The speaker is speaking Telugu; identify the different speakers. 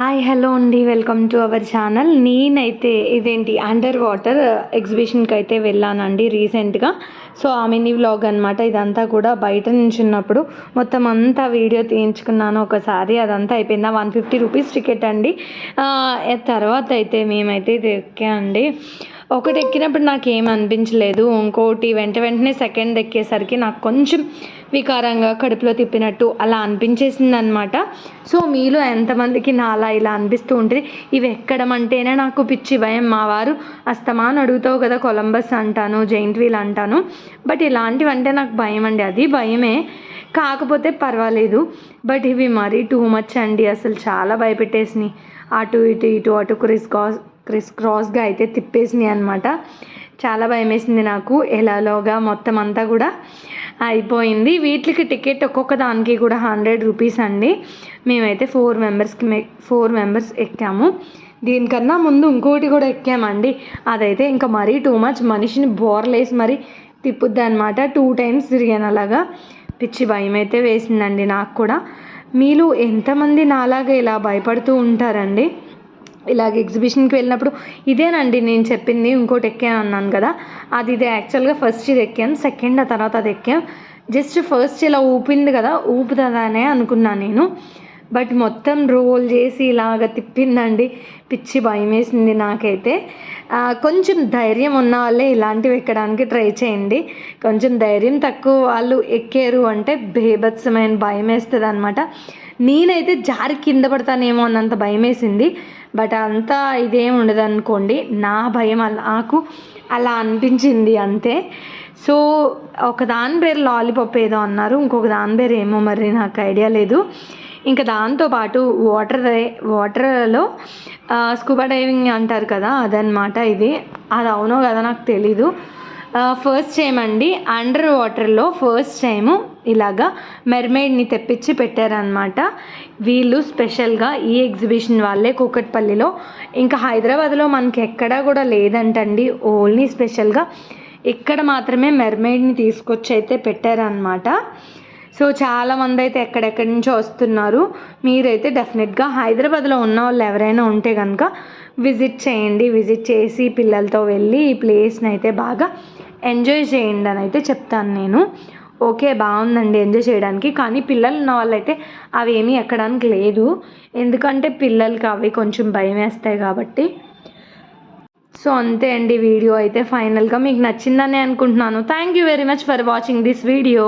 Speaker 1: హాయ్ హలో అండి. వెల్కమ్ టు అవర్ ఛానల్ నేనైతే ఇదేంటి అండర్ వాటర్ ఎగ్జిబిషన్కి అయితే వెళ్ళానండి రీసెంట్గా సో ఆ మినీ వ్లాగ్ అనమాట ఇదంతా కూడా బయట నుంచి ఉన్నప్పుడు మొత్తం అంతా వీడియో తీయించుకున్నాను ఒకసారి. అదంతా అయిపోయిందా. వన్ ఫిఫ్టీ రూపీస్ టికెట్ అండి. తర్వాత అయితే మేమైతే ఇది ఎక్కామండి. ఒకటి ఎక్కినప్పుడు నాకు ఏం అనిపించలేదు. ఇంకోటి వెంట వెంటనే సెకండ్ ఎక్కేసరికి నాకు కొంచెం వికారంగా కడుపులో తిప్పినట్టు అలా అనిపించేసింది అనమాట సో మీలో ఎంతమందికి నా అలా ఇలా అనిపిస్తూ ఉంటుంది ఇవి ఎక్కడం అంటేనే నాకు పిచ్చి భయం. మా వారు అస్తమాన్ అడుగుతావు కదా కొలంబస్ అంటాను జైంట్ వీల్ అంటాను. బట్ ఇలాంటివంటే నాకు భయం అండి అది భయమే. కాకపోతే పర్వాలేదు. బట్ ఇవి మరీ టూ మచ్ అండి. అసలు చాలా భయపెట్టేసినాయి. అటు ఇటు ఇటు అటు క్రిస్ క్రాస్ క్రిస్ క్రాస్గా అయితే తిప్పేసినాయి అనమాట చాలా భయం వేసింది నాకు. ఎలాలోగా మొత్తం అంతా కూడా అయిపోయింది. వీటికి టికెట్ ఒక్కొక్క దానికి కూడా హండ్రెడ్ రూపీస్ అండి. మేమైతే ఫోర్ మెంబర్స్కి మే ఫోర్ మెంబర్స్ ఎక్కాము. దీనికన్నా ముందు ఇంకోటి కూడా ఎక్కామండి. అదైతే ఇంకా మరీ టూ మచ్ మనిషిని బోర్లేసి మరీ తిప్పుద్ది అనమాట టూ టైమ్స్ తిరిగాను అలాగా. పిచ్చి భయం అయితే వేసిందండి నాకు కూడా. మీరు ఎంతమంది నాలాగా ఇలా భయపడుతూ ఉంటారండి? ఇలాగ ఎగ్జిబిషన్కి వెళ్ళినప్పుడు ఇదేనండి నేను చెప్పింది ఇంకోటి ఎక్కాను అన్నాను కదా. అది ఇదే యాక్చువల్గా ఫస్ట్ ఇది ఎక్కాను సెకండ్ ఆ తర్వాత అది ఎక్కాను. జస్ట్ ఫస్ట్ ఇలా ఊపింది కదా ఊపుతుందనే అనుకున్నాను నేను. బట్ మొత్తం రోల్ చేసి ఇలాగ తిప్పిందండి. పిచ్చి భయం వేసింది నాకైతే కొంచెం ధైర్యం ఉన్న వాళ్ళే ఇలాంటివి ఎక్కడానికి ట్రై చేయండి. కొంచెం ధైర్యం తక్కువ వాళ్ళు ఎక్కారు అంటే భేభత్సమైన భయం వేస్తుంది అనమాట నేనైతే జారి కింద పడతానేమో అన్నంత భయం వేసింది బట్ అంతా ఇదేం ఉండదు అనుకోండి నా భయం అలా నాకు అలా అనిపించింది అంతే. సో ఒక దాని పేరు లాలీపాప్ ఏదో అన్నారు ఇంకొక దాని పేరు ఏమో మరి నాకు ఐడియా లేదు. ఇంకా దాంతోపాటు వాటర్ వాటర్లో స్కూబా డైవింగ్ అంటారు కదా అదనమాట ఇది. అది అవునో కదా నాకు తెలీదు. ఫస్ట్ టైం అండి అండర్ వాటర్లో ఫస్ట్ టైము ఇలాగా మెర్మైడ్ని తెప్పించి పెట్టారనమాట వీళ్ళు స్పెషల్గా ఈ ఎగ్జిబిషన్ వాళ్ళే కూకట్పల్లిలో. ఇంకా హైదరాబాద్లో మనకి ఎక్కడా కూడా లేదంటండి ఓన్లీ స్పెషల్గా ఇక్కడ మాత్రమే మెర్మైడ్ని తీసుకొచ్చి అయితే పెట్టారనమాట సో చాలామంది అయితే ఎక్కడెక్కడి నుంచో వస్తున్నారు. మీరైతే డెఫినెట్గా హైదరాబాద్లో ఉన్న వాళ్ళు ఎవరైనా ఉంటే కనుక విజిట్ చేయండి విజిట్ చేసి పిల్లలతో వెళ్ళి ఈ ప్లేస్ని అయితే బాగా ఎంజాయ్ చేయండి అని అయితే చెప్తాను నేను. ఓకే బాగుందండి ఎంజాయ్ చేయడానికి. కానీ పిల్లలు ఉన్న వాళ్ళైతే అవి ఏమీ ఎక్కడానికి లేదు. ఎందుకంటే పిల్లలకి అవి కొంచెం భయం వేస్తాయి కాబట్టి. సో అంతే అండి వీడియో అయితే ఫైనల్గా. మీకు నచ్చిందని అనుకుంటున్నాను. Thank you very much for watching this video